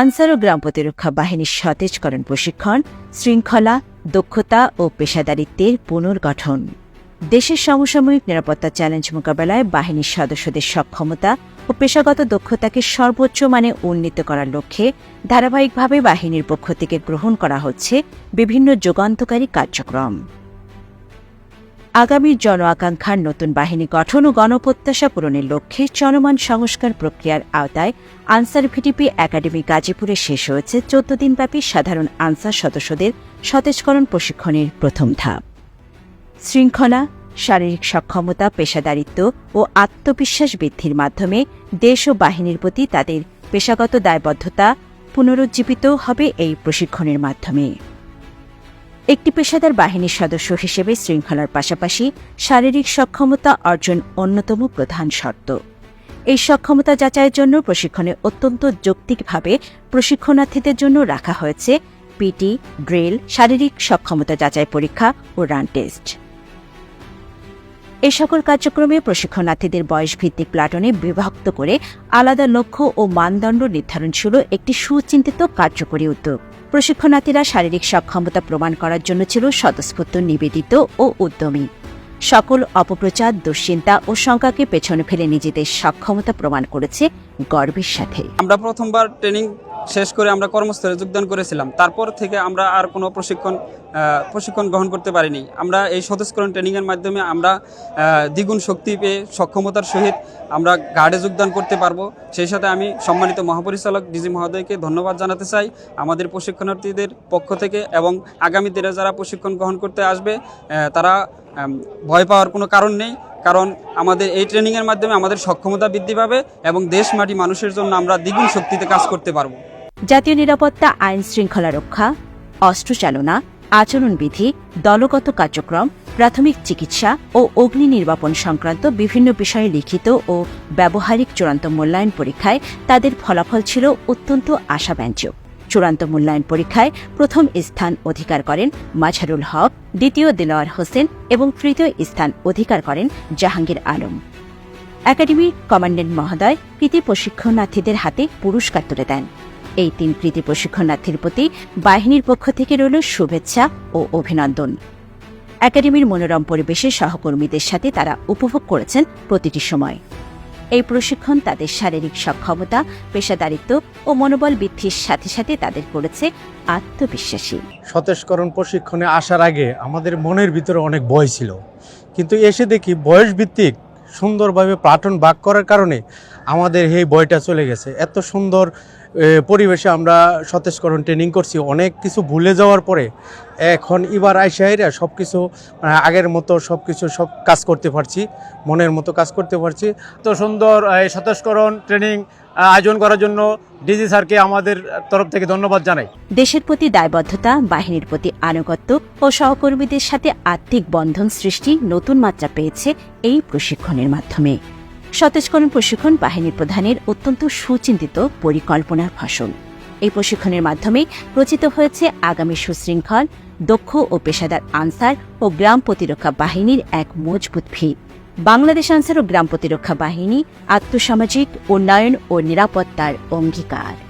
Answer ও গ্রাম প্রতিরক্ষা বাহিনীর সতেজকরণ প্রশিক্ষণ, শৃঙ্খলা, দক্ষতা ও পেশাদারিত্বের পুনর্গঠন। দেশের সমসাময়িক নিরাপত্তা চ্যালেঞ্জ মোকাবেলায় বাহিনীর সদস্যদের সক্ষমতা ও পেশাগত দক্ষতাকে সর্বোচ্চ মানে উন্নীত করার লক্ষ্যে ধারাবাহিকভাবে বাহিনীর পক্ষ থেকে গ্রহণ করা হচ্ছে বিভিন্ন যুগান্তকারী কার্যক্রম। আগামীর জন আকাঙ্ক্ষার নতুন বাহিনী গঠন ও গণপ্রত্যাশা পূরণের লক্ষ্যে চলমান সংস্কার প্রক্রিয়ার আওতায় আনসার ভিডিপি একাডেমি গাজীপুরে শেষ হয়েছে চোদ্দ দিনব্যাপী সাধারণ আনসার সদস্যদের সতেজকরণ প্রশিক্ষণের প্রথম ধাপ। শৃঙ্খলা, শারীরিক সক্ষমতা, পেশাদারিত্ব ও আত্মবিশ্বাস বৃদ্ধির মাধ্যমে দেশ ও বাহিনীর প্রতি তাদের পেশাগত দায়বদ্ধতা পুনরুজ্জীবিত হবে এই প্রশিক্ষণের মাধ্যমে। একটি পেশাদার বাহিনীর সদস্য হিসেবে শৃঙ্খলার পাশাপাশি শারীরিক সক্ষমতা অর্জন অন্যতম প্রধান শর্ত। এই সক্ষমতা যাচাইয়ের জন্য প্রশিক্ষণে অত্যন্ত যৌক্তিকভাবে প্রশিক্ষণার্থীদের জন্য রাখা হয়েছে পিটি, ড্রিল, শারীরিক সক্ষমতা যাচাই পরীক্ষা ও রান টেস্ট। এ সকল কার্যক্রমে প্রশিক্ষণার্থীদের বয়সভিত্তিক প্লাটনে বিভক্ত করে আলাদা লক্ষ্য ও মানদণ্ড নির্ধারণ ছিল একটি সুচিন্তিত কার্যকরী উদ্যোগ। প্রশিক্ষণার্থীরা শারীরিক সক্ষমতা প্রমাণ করার জন্য ছিল স্বতঃস্ফূর্ত নিবেদিত ও উদ্যমী। সকল অপপ্রচার, দুশ্চিন্তা ও শঙ্কাকে পেছনে ফেলে নিজেদের সক্ষমতা প্রমাণ করেছে গর্বের সাথে। আমরা প্রথমবার ট্রেনিং শেষ করে আমরা কর্মস্থলে যোগদান করেছিলাম। তারপর থেকে আমরা আর কোনো প্রশিক্ষণ প্রশিক্ষণ গ্রহণ করতে পারিনি। আমরা এই সদস্যকরণ ট্রেনিংয়ের মাধ্যমে আমরা দ্বিগুণ শক্তি পেয়ে সক্ষমতার সহিত আমরা গার্ডে যোগদান করতে পারব। সেই সাথে আমি সম্মানিত মহাপরিচালক ডিজি মহোদয়কে ধন্যবাদ জানাতে চাই। আমাদের প্রশিক্ষণার্থীদের পক্ষ থেকে এবং আগামী দিনে যারা প্রশিক্ষণ গ্রহণ করতে আসবে তারা ভয় পাওয়ার কোনো কারণ নেই। কারণ আমাদের এই ট্রেনিংয়ের মাধ্যমে আমাদের সক্ষমতা বৃদ্ধি পাবে এবং দেশ মাটি মানুষের জন্য আমরা দ্বিগুণ শক্তিতে কাজ করতে পারব। জাতীয় নিরাপত্তা, আইন শৃঙ্খলা রক্ষা, অস্ত্র চালনা আচরণবিধি দলগত কার্যক্রম, প্রাথমিক চিকিৎসা ও অগ্নি নির্বাপন সংক্রান্ত বিভিন্ন বিষয়ে লিখিত ও ব্যবহারিক চূড়ান্ত মূল্যায়ন পরীক্ষায় তাদের ফলাফল ছিল অত্যন্ত আশাব্যঞ্জক। চূড়ান্ত মূল্যায়ন পরীক্ষায় প্রথম স্থান অধিকার করেন মাঝারুল হক, দ্বিতীয় দিলওয়ার হোসেন এবং তৃতীয় স্থান অধিকার করেন জাহাঙ্গীর আলম। একাডেমির কমান্ডেন্ট মহোদয় কৃতি প্রশিক্ষণার্থীদের হাতে পুরস্কার তুলে দেন। এই তিন কৃতি প্রশিক্ষণার্থীর প্রতি বাহিনীর পক্ষ থেকে রইল শুভেচ্ছা ও অভিনন্দন। একাডেমির মনোরম পরিবেশে সহকর্মীদের সাথে তারা উপভোগ করেছেন প্রতিটি সময়। এই প্রশিক্ষণ তাদের শারীরিক সক্ষমতা, পেশাদারিত্ব ও মনোবল বৃদ্ধির সাথে সাথে তাদের করেছে আত্মবিশ্বাসী। সতেজকরণ প্রশিক্ষণে আসার আগে আমাদের মনের ভিতরে অনেক ভয় ছিল। কিন্তু এসে দেখি বয়স ভিত্তিক সুন্দরভাবে প্লাটন বাক করার কারণে আমাদের এই বয়টা চলে গেছে। এত সুন্দর পরিবেশে আমরা সতেজকরণ ট্রেনিং করছি। অনেক কিছু ভুলে যাওয়ার পরে এখন এবার আইসাইরা সব কিছু মানে আগের মতো সব কিছু সব কাজ করতে পারছি মনের মতো কাজ করতে পারছি। তো সুন্দর এই সতেজকরণ ট্রেনিং আয়োজন করার জন্য ডিজি স্যারকে আমাদের তরফ থেকে ধন্যবাদ জানাই। দেশের প্রতি দায়বদ্ধতা বাহিনীর প্রতি আনুগত্য ও সহকর্মীদের সাথে আত্মিক বন্ধন সৃষ্টি নতুন মাত্রা পেয়েছে এই প্রশিক্ষণের মাধ্যমে। সতেজকরণ প্রশিক্ষণ বাহিনীর প্রধানের অত্যন্ত সুচিন্তিত পরিকল্পনার ফসল। এই প্রশিক্ষণের মাধ্যমে রচিত হয়েছে আগামী সুশৃঙ্খল, দক্ষ ও পেশাদার আনসার ও গ্রাম প্রতিরক্ষা বাহিনীর এক মজবুত ভিত। বাংলাদেশ আনসার ও গ্রাম প্রতিরক্ষা বাহিনী আত্মসামাজিক, উন্নয়ন ও নিরাপত্তার অঙ্গীকার।